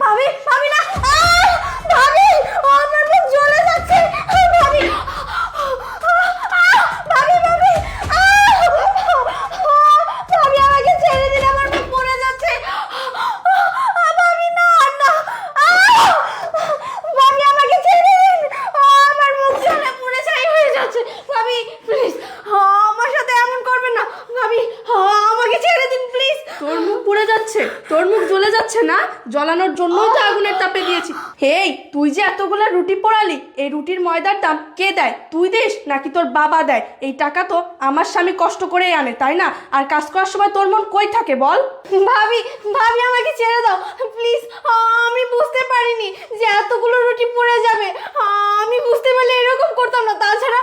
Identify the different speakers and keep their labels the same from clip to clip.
Speaker 1: ভাবি ভাবি না আহ! ভাবি আমার মুখ জ্বলে যাচ্ছে ভাবি আহ! ভাবি ভাবি আহ! ভাবি আমাকে ছেড়ে দিন আমার মুখ পড়ে যাচ্ছে আহ! ভাবি না না আহ! ভাবি আমাকে ছেড়ে দিন আহ! আমার মুখ জ্বলে পুড়ে ছাই হয়ে যাচ্ছে ভাবি প্লিজ আমার সাথে এমন করবেন না ভাবি আহ, আমাকে ছেড়ে দিন প্লিজ
Speaker 2: তোর মুখ পুড়ে যাচ্ছে তোর মুখ জ্বলে যাচ্ছে না জ্বলানোর জন্যই তো আগুনের তাপে দিয়েছি। হেই তুই যে এতগুলো রুটি পোড়ালি এই রুটির ময়দার দাম কে দেয়? তুই দিস নাকি তোর বাবা দেয়? এই টাকা তো আমার স্বামী কষ্ট করেই আনে তাই না? আর কাজ করার সময় তোর মন কই থাকে বল?
Speaker 1: ভাবি ভাবি আমাকে ছেড়ে দাও। প্লিজ আমি বুঝতে পারিনি যে এতগুলো রুটি পড়ে যাবে আমি বুঝতে পারলে এরকম করতাম না তাছাড়া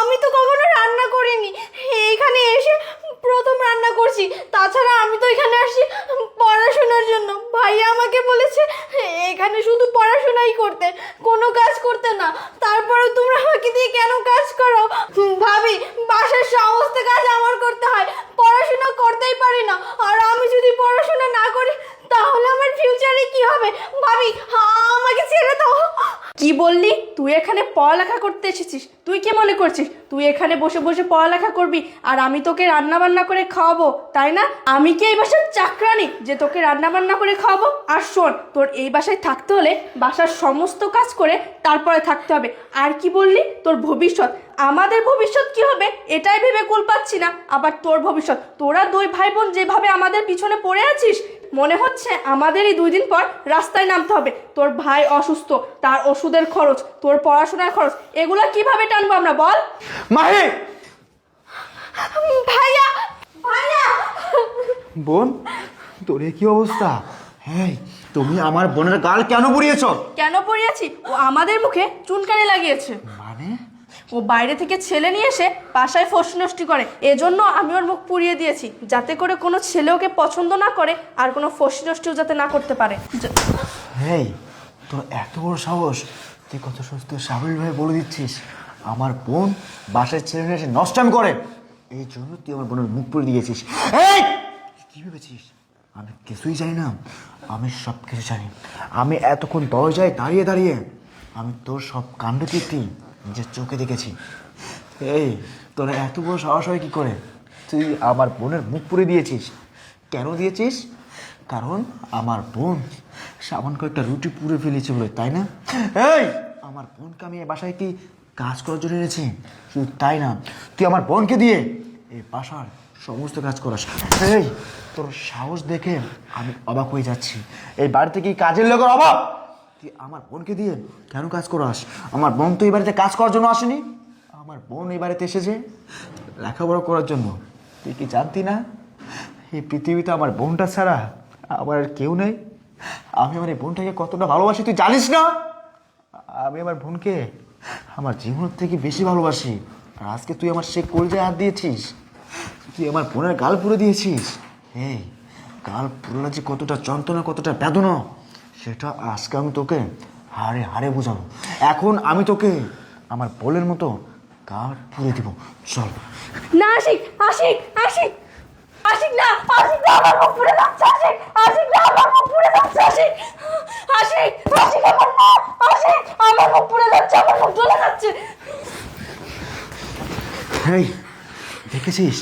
Speaker 1: আমি তো কখনো রান্না করিনি এইখানে এসে প্রথম রান্না করছি তাছাড়া আমি তো এখানে আসছি পড়াশোনার জন্য ভাইয়া আমাকে বলেছে, এখানে শুধু পড়াশোনাই করতে, কোনো কাজ করতে না। তারপরেও তোমরা আমাকে দিয়ে কেন কাজ করো? ভাবি, বাসার সমস্ত কাজ আমার করতে হয়। পড়াশোনা করতেই পারি না। আর আমি যদি পড়াশোনা না করি, তাহলে আমার ফিউচারে কি হবে? ভাবি, আমাকে ছেড়ে দাও।
Speaker 2: কি বললি? তুই এখানে পড়ালেখা করতে এসেছিস। তুই কি মনে করছিস? তুই এখানে বসে বসে পড়ালেখা করবি আর আমি তোকে রান্না বান্না করে খাওয়াবো, তাই না? আমি কি এই বাসার চাকরানি যে তোকে রান্না বান্না করে খাওয়াবো? আর শোন, তোর এই বাসায় থাকতে হলে বাসার সমস্ত কাজ করে তারপরে থাকতে হবে। আর কি বললি? তোর ভবিষ্যৎ। আমাদের ভবিষ্যৎ কি হবে এটাই ভেবে কুল পাচ্ছি না। আবার তোর ভবিষ্যৎ তোরা দুই ভাই বোন যেভাবে আমাদের পিছনে পড়ে আছিস মনে হচ্ছে আমাদেরই দুই দিন পর রাস্তায় নামতে হবে। তোর ভাই অসুস্থ তার ওষুধের খরচ তোর পড়াশোনার খরচ এগুলো কীভাবে টানবো আমরা বল?
Speaker 3: মাহি!
Speaker 1: ভাইয়া! ভাইয়া!
Speaker 3: বোন তোর কি অবস্থা? হ্যাঁ তুমি আমার বোনের গাল কেন পুড়িয়েছ?
Speaker 2: কেন পড়িয়েছি? ও আমাদের মুখে চুনকানি লাগিয়েছে। ও বাইরে থেকে ছেলে নিয়ে এসে বাসায় ফোস নষ্টি করে। এজন্য আমি ওর মুখ পুড়িয়ে দিয়েছি। যাতে করে কোনো ছেলে ওকে পছন্দ না করে আর কোনো ফসি নষ্টিও যাতে না করতে পারে।
Speaker 3: হেই, তোর এত বড় সাহস? তুই কত সুস্থ স্বাভাবিকভাবে বলে দিচ্ছিস। আমার বোন বাসায় ছেলে নিয়ে এসে নষ্টাম করে। এই জন্য তুই আমার বোনের মুখ পুড়ে দিয়েছিস। তুই কি ভেবেছিস? আমি কিছুই জানি না। আমি সব কিছু জানি। আমি এতক্ষণ দরজায় দাঁড়িয়ে দাঁড়িয়ে আমি তোর সব কাণ্ড কীর্তি নিজের চোখে দেখেছি। এই, তোর এত বড় সাহস হয় কী করে? তুই আমার বোনের মুখ পুড়ে দিয়েছিস। কেন দিয়েছিস? কারণ আমার বোন সামান্য কয়েকটা রুটি পুড়ে ফেলেছে বলে তাই না? এই, আমার বোনকে আমি এ বাসায় কি কাজ করার জন্য এনেছি। শুধু তাই না, তুই আমার বোনকে দিয়ে এই বাসার সমস্ত কাজ করাস। এই, তোর সাহস দেখে আমি অবাক হয়ে যাচ্ছি। এই বাড়িতে কি কাজের লোকের অভাব? তুই আমার বোনকে দিয়ে কেন কাজ করাস আমার বোন তো এই বাড়িতে কাজ করার জন্য আসেনি। আমার বোন এই বাড়িতে এসেছে লেখাপড়া করার জন্য। তুই কি জানতি না? এই পৃথিবীতে আমার বোনটা ছাড়া আমার আর কেউ নেই। আমি আমার এই বোনটাকে কতটা ভালোবাসি, তুই জানিস না? আমি আমার বোনকে আমার জীবনের থেকে বেশি ভালোবাসি। আর আজকে তুই আমার সে কলজায় হাত দিয়েছিস। তুই আমার বোনের গাল পুড়ে দিয়েছিস। এই, গাল পুরোনো যে কতটা যন্ত্রণা, কতটা বেদনা। সেটা আজকে আমি তোকে হারে হারে বোঝাবো। এখন আমি তোকে আমার বোলের মতো গাল পুড়ে দিব। চল।
Speaker 2: না আশিক আশিক আশিক আশিক না আশিক না আমার মুখ পুড়ে যাচ্ছে আশিক আশিক না আমার মুখ পুড়ে যাচ্ছে আশিক আশিক আশিক আমার না আশিক আমার মুখ পুড়ে যাচ্ছে আমার মুখ জ্বলে যাচ্ছে।
Speaker 3: হেই দেখেছিস?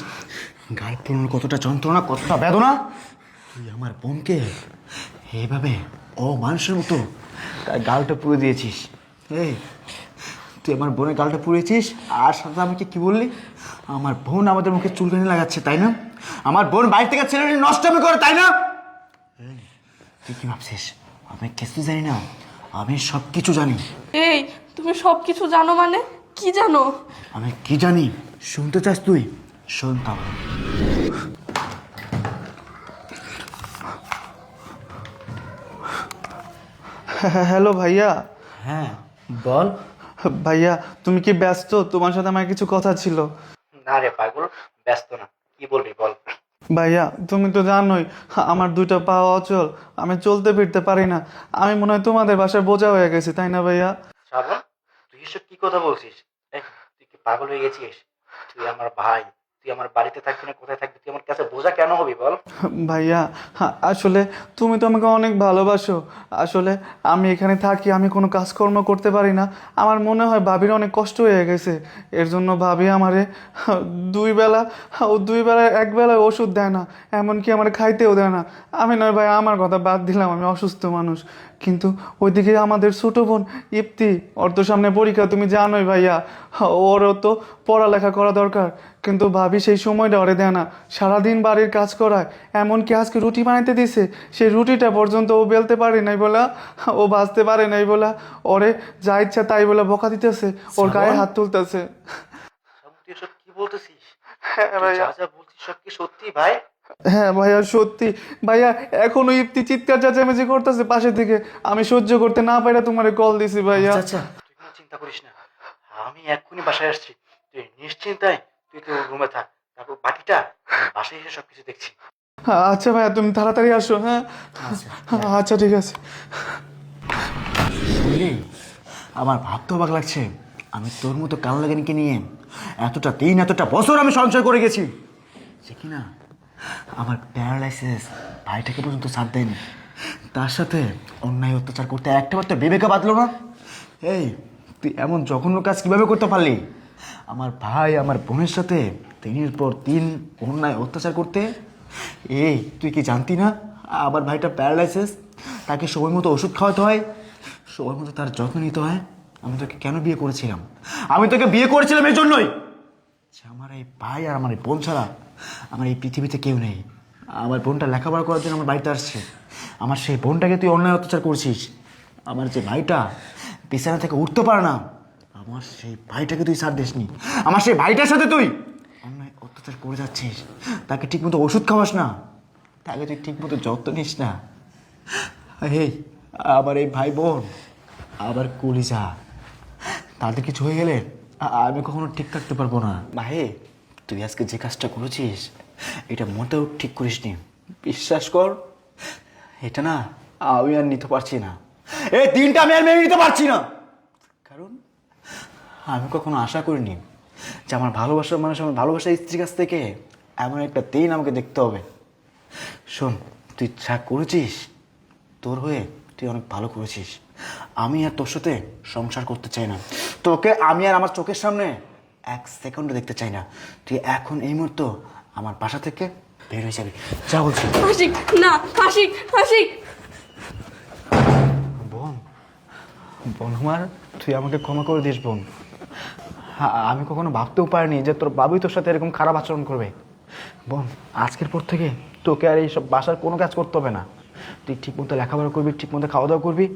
Speaker 3: গাল পুরনো কতটা যন্ত্রণা কতটা বেদনা? তুই আমার বোনকে এইভাবে ও মানুষের মতো। তার গালটা পুড়ে দিয়েছিস। এই তুই আমার বোনের গালটা পুড়েছিস? আর সাথে আমাকে কি বললি? আমার বোন আমাদের মুখে চুলকানি লাগাচ্ছে তাই না? আমার বোন বাইরে থেকে ছেলে নষ্ট আমি করে তাই না? তুই কি ভাবছিস? আমি কিছু জানি না। আমি সব কিছু জানি।
Speaker 2: এই তুমি সব কিছু জানো মানে? কি জানো?
Speaker 3: আমি কি জানি? শুনতে চাস তুই? শোন তাহলে।
Speaker 4: হ্যালো ভাইয়া।
Speaker 5: হ্যাঁ বল।
Speaker 4: ভাইয়া তুমি কি ব্যস্ত? তোমার সাথে আমার কিছু কথা ছিল।
Speaker 5: না রে পাগল ব্যস্ত না। কি বলবি বল।
Speaker 4: ভাইয়া তুমি তো জানোই আমার দুইটা পা অচল। আমি চলতে ফিরতে পারি না। আমি মনে হয় তোমাদের বাসায় বোঝা হয়ে গেছি তাই না ভাইয়া?
Speaker 5: শ্রাবণ তুই এসব কি কথা বলছিস? তুই কি পাগল হয়ে গেছিস? তুই আমার ভাই। তুই আমার বাড়িতে থাকবি না, কোথায় থাকবি? তুই আমার কাছে বোঝা কেন হবি বল?
Speaker 4: ভাইয়া, হা- আসলে তুমি তো আমাকে অনেক ভালোবাসো। আসলে আমি এখানে থাকি, আমি কোনো কাজকর্ম করতে পারি না। আমার মনে হয় ভাবির অনেক কষ্ট হয়ে গেছে। এর জন্য ভাবি আমারে দুই বেলা ও দুই বেলা এক বেলায় ওষুধ দেয় না, এমনকি আমার খাইতেও দেয় না। আমি নয় ভাই, আমার কথা বাদ দিলাম, আমি অসুস্থ মানুষ। কিন্তু ওইদিকে আমাদের ছোট বোন ইপ্তি ওর তো সামনে পরীক্ষা তুমি জানোই ভাইয়া। ওরও তো পড়ালেখা করা দরকার। কিন্তু ভাবি সেই সময়টা ওরে দেয় না। সারাদিন বাড়ির কাজ করায়। এমনকি আজকে রুটি বানাইতে দিছে। সেই রুটিটা পর্যন্ত ও বেলতে পারে নাই বলা ও বাঁচতে পারে নাই বলা। ওরে যা ইচ্ছা তাই বলে বকা দিতেছে। ওর গায়ে হাত তুলতেছে।
Speaker 5: কি বলতেছিস?
Speaker 4: হ্যাঁ ভাইয়া।
Speaker 5: যা বলছিস সব কি সত্যি ভাই?
Speaker 4: হ্যাঁ ভাইয়া সত্যি। ভাইয়া এখনও ইপ্তি চিৎকার চেঁচামেচি করতেছে পাশে থেকে আমি সহ্য করতে না পাইরা তোমারে কল দিছি ভাইয়া।
Speaker 3: আচ্ছা
Speaker 5: তুই কোনো চিন্তা করিস না। আমি এক্ষুনি বাসায় আসছি। তুই নিশ্চিন্তায় তুই তো রুমে থাক। তারপর বাকিটা বাসায় এসে সবকিছু দেখছি।
Speaker 4: আচ্ছা ভাইয়া তুমি তাড়াতাড়ি আসো হ্যাঁ? আচ্ছা ঠিক আছে।
Speaker 3: শুনলি আমার ভাবতে অবাক লাগছে। আমি তোর মতো কাল লাগানিকে নিয়ে এতটা দিন এতটা বছর আমি সঞ্চয় করে গেছি। সে কি না? আমার প্যারালাইসিস ভাইটাকে পর্যন্ত সাথ দেয়নি। তার সাথে অন্যায় অত্যাচার করতে একটা তো বিবেকে বাঁধলো না। এই, তুই এমন জঘন্য কাজ কীভাবে করতে পারলি? আমার ভাই, আমার বোনের সাথে দিনের পর দিন অন্যায় অত্যাচার করতে। এই, তুই কি জানতি না? আমার ভাইটা প্যারালাইসিস, তাকে সময় মতো ওষুধ খাওয়াতে হয়। সময় মতো তার যত্ন নিতে হয়। আমি তোকে কেন বিয়ে করেছিলাম? আমি তোকে বিয়ে করেছিলাম এই জন্যই যে আমার এই ভাই আর আমার এই বোন ছাড়া আমার এই পৃথিবীতে কেউ নেই। আমার বোনটা লেখাপড়া করার জন্য আমার বাড়িতে আসছে। আমার সেই বোনটাকে তুই অন্যায় অত্যাচার করছিস। আমার যে ভাইটা বিছানা থেকে উঠতে পারে না, আমার সেই ভাইটাকে তুই সার দিসনি। আমার সেই ভাইটার সাথে তুই অন্যায় অত্যাচার করে যাচ্ছিস। তাকে ঠিকমতো ওষুধ খাওয়াস না। তাকে তুই ঠিকমতো যত্ন নিস না। এই আমার এই ভাই বোন, আবার কুলি কলিজা। তাদের কিছু হয়ে গেলে আমি কখনো ঠিক থাকতে পারব না। ভাই তুই আজকে যে কাজটা করেছিস, এটা মোটেও ঠিক করিসনি। বিশ্বাস কর, এটা না আমি আর নিতে পারছি না। এই দিনটা আমি আর মেনে নিতে পারছি না। কারণ আমি কখনো আশা করিনি যে আমার ভালোবাসার মানুষ আমার ভালোবাসার স্ত্রীর কাছ থেকে এমন একটা দিন আমাকে দেখতে হবে। শোন, তুই যা করেছিস, তোর হয়ে তুই অনেক ভালো করেছিস। আমি আর তোর সাথে সংসার করতে চাই না। তোকে আমি আর আমার চোখের সামনে এক সেকেন্ডও দেখতে চাই না। তুই এখন এই মুহূর্ত আমার বাসা থেকে বের হয়ে যাবি। যা বলছি।
Speaker 2: আশিক না আশিক আশিক
Speaker 3: বোন বোন আমার তুই আমাকে ক্ষমা করে দিস বোন। হ্যাঁ, আমি কখনো ভাবতেও পারিনি যে তোর বাবুই তোর সাথে এরকম খারাপ আচরণ করবে। বোন আজকের পর থেকে তোকে আর এইসব বাসার কোনো কাজ করতে হবে না। তুই ঠিকমতো লেখাপড়া করবি ঠিকমতো খাওয়া দাওয়া করবি।